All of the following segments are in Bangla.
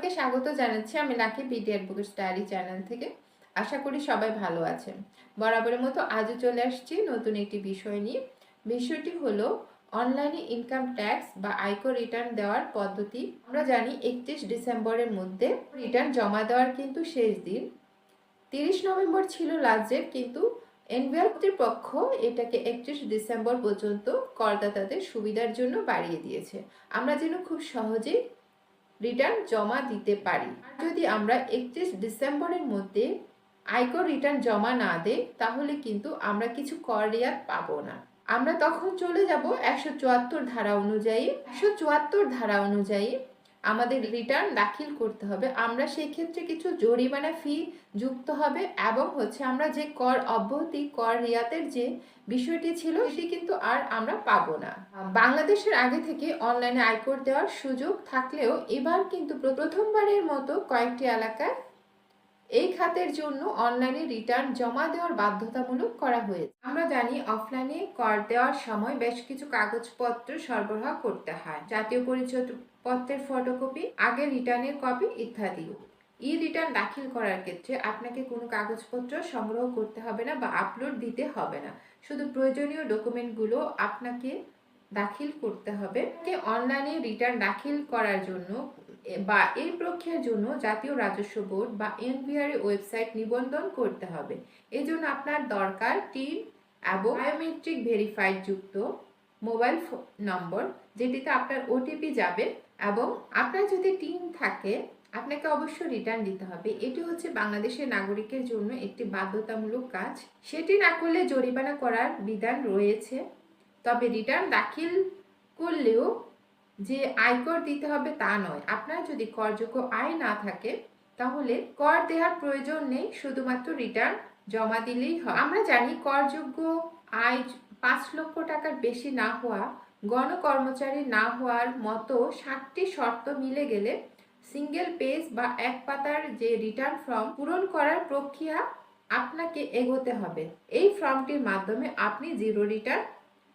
সবাইকে স্বাগত জানাচ্ছি আমি lucky BD advocates diary channel থেকে। আশা করি সবাই ভালো আছেন। বরাবরের মতো আজও চলে আসছি নতুন একটি বিষয় নিয়ে। বিষয়টি হলো অনলাইনে ইনকাম ট্যাক্স বা আয়কর রিটার্ন দেওয়ার পদ্ধতি। আমরা জানি একত্রিশ ডিসেম্বরের মধ্যে রিটার্ন জমা দেওয়ার কিন্তু শেষ দিন। তিরিশ নভেম্বর ছিল লাস্ট কিন্তু এনবিআর কর্তৃপক্ষ এটাকে একত্রিশ ডিসেম্বর পর্যন্ত করদাতাদের সুবিধার জন্য বাড়িয়ে দিয়েছে। আমরা যেন খুব সহজেই রিটার্ন জমা দিতে পারি। আর যদি আমরা একত্রিশ ডিসেম্বরের মধ্যে আয়কর রিটার্ন জমা না দেয় তাহলে কিন্তু আমরা কিছু কর রেয়াত পাবো না। আমরা তখন চলে যাব একশো চুয়াত্তর ধারা অনুযায়ী। একশো চুয়াত্তর ধারা অনুযায়ী আমাদের রিটার্ন দাখিল করতে হবে। আমরা সেই ক্ষেত্রে কিছু জরিমানা ফি যুক্ত হবে এবং হচ্ছে আমরা যে কর অব্যাহতি, কর রিয়াতের যে বিষয়টি ছিল সেটি কিন্তু আর আমরা পাবো না। বাংলাদেশের আগে থেকে অনলাইনে আয়কর দেওয়ার সুযোগ থাকলেও এবার কিন্তু প্রথমবারের মতো কয়েকটি এলাকায় এই খাতের জন্য অনলাইনে রিটার্ন জমা দেওয়ার বাধ্যতামূলক করা হয়েছে। আমরা জানি অফলাইনে কর দেওয়ার সময় বেশ কিছু কাগজপত্র সরবরাহ করতে হয়। জাতীয় পরিচয় পত্রের ফটোকপি, আগে রিটার্নের কপি ইত্যাদি। ই রিটার্ন দাখিল করার ক্ষেত্রে আপনাকে কোনো কাগজপত্র সংগ্রহ করতে হবে না বা আপলোড দিতে হবে না। শুধু প্রয়োজনীয় ডকুমেন্টগুলো আপনাকে দাখিল করতে হবে। অনলাইনে রিটার্ন দাখিল করার জন্য বা এই প্রক্রিয়ার জন্য জাতীয় রাজস্ব বোর্ড বা এনবিআর ওয়েবসাইট নিবন্ধন করতে হবে। এই জন্য আপনার দরকার টিন এবং বায়োমেট্রিক ভেরিফাইড যুক্ত মোবাইল নম্বর, যেটিতে আপনার ওটিপি যাবে এবং আপনার যদি টিন থাকে, আপনাকে অবশ্যই রিটার্ন দিতে হবে। এটি হচ্ছে বাংলাদেশের নাগরিকের জন্য একটি বাধ্যতামূলক কাজ। সেটি না করলে জরিমানা করার বিধান রয়েছে। তবে রিটার্ন দাখিল করলেও যে আয়কর দিতে হবে তা নয়। আপনার যদি করযোগ্য আয় না থাকে, তাহলে কর দেওয়ার প্রয়োজন নেই, শুধুমাত্র রিটার্ন জমা দিলেই হয়। আমরা জানি করযোগ্য আয় পাঁচ লক্ষ টাকার বেশি না হওয়া, গণকর্মচারী না হওয়ার মতো ষাটটি শর্ত মিলে গেলে সিঙ্গেল পেজ বা এক পাতার যে রিটার্ন ফর্ম পূরণ করার প্রক্রিয়া আপনাকে এগোতে হবে। এই ফর্মটির মাধ্যমে আপনি জিরো রিটার্ন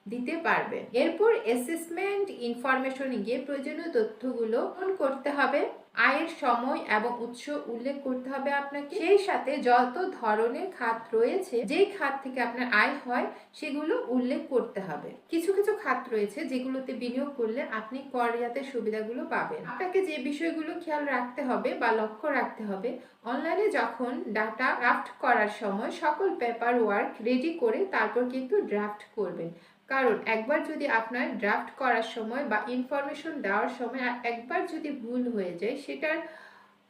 দিতে পারবে। এরপর অ্যাসেসমেন্ট ইনফরমেশনে গিয়ে প্রয়োজনীয় তথ্যগুলো পূরণ করতে হবে। আয়ের সময় এবং উৎস উল্লেখ করতে হবে আপনাকে। সেই সাথে যত ধরনের খাত রয়েছে, যেই খাত থেকে আপনার আয় হয়, সেগুলো উল্লেখ করতে হবে। কিছু কিছু খাত রয়েছে যেগুলোতে বিনিয়োগ করলে আপনি কর রিয়াতের সুবিধাগুলো পাবেন। আপনাকে যে বিষয়গুলো খেয়াল রাখতে হবে বা লক্ষ্য রাখতে হবে অনলাইনে যখন ডাটা ড্রাফট করার সময় সকল পেপার ওয়ার্ক রেডি করে তারপর কিন্তু ড্রাফট করবেন। কারণ একবার যদি আপনার ড্রাফট করার সময় বা ইনফরমেশন দেওয়ার সময় একবার যদি ভুল হয়ে যায়, সেটার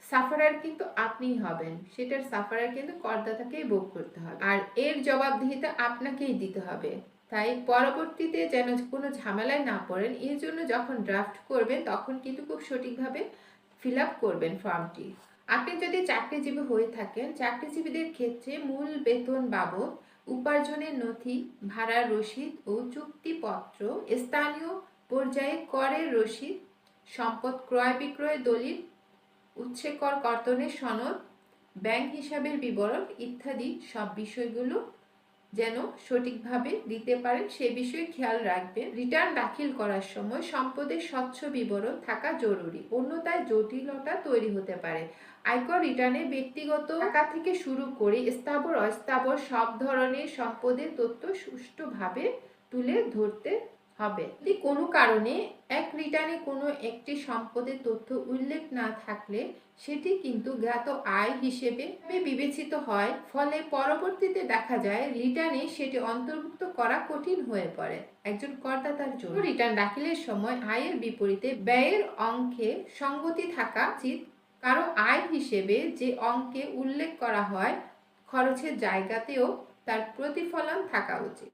সাফারার কিন্তু আপনিই হবেন। সেটার সাফারার কিন্তু করদাতাকেই ভোগ করতে হবে। আর এর জবাবদিহিতা আপনাকেই দিতে হবে। তাই পরবর্তীতে যেন কোনো ঝামেলায় না পড়েন এই জন্য যখন ড্রাফট করবেন, তখন কিন্তু খুব সঠিকভাবে ফিল আপ করবেন ফর্মটি আপনি যদি চাকরিজীবী হয়ে থাকেন, চাকরিজীবীদের ক্ষেত্রে মূল বেতন বাবদ উপার্জনের নথি ভাড়ার রসিদ ও চুক্তিপত্র, স্থানীয় পর্যায়ে করের রসিদ, সম্পদ ক্রয় বিক্রয় দলিল উচ্ছেকর কর্তনের সনদ, ব্যাংক হিসাবের বিবরণ ইত্যাদি সব বিষয়গুলো যেন সঠিকভাবে দিতে পারেন, সে বিষয়ে খেয়াল রাখবেন। রিটার্ন দাখিল করার সময় সম্পদের স্বচ্ছ বিবরণ থাকা জরুরি অন্যতায় জটিলতা তৈরি হতে পারে। আয়কর রিটার্নে ব্যক্তিগত টাকা থেকে শুরু করে স্থাবর অস্থাবর সব ধরনের সম্পদের তথ্য সুষ্ঠুভাবে তুলে ধরতে হবে। যদি কোনো কারণে এক রিটার্নে কোনো একটি সম্পদের তথ্য উল্লেখ না থাকলে সেটি কিন্তু জ্ঞাত আয় হিসেবে বিবেচিত হয়। ফলে পরবর্তীতে দেখা যায় রিটার্নে সেটি অন্তর্ভুক্ত করা কঠিন হয়ে পড়ে। একজন করদাতার জন্য রিটার্ন দাখিলের সময় আয়ের বিপরীতে ব্যয়ের অঙ্কে সঙ্গতি থাকা উচিত। কারও আয় হিসেবে যে অঙ্কে উল্লেখ করা হয়, খরচের জায়গাতেও তার প্রতিফলন থাকা উচিত।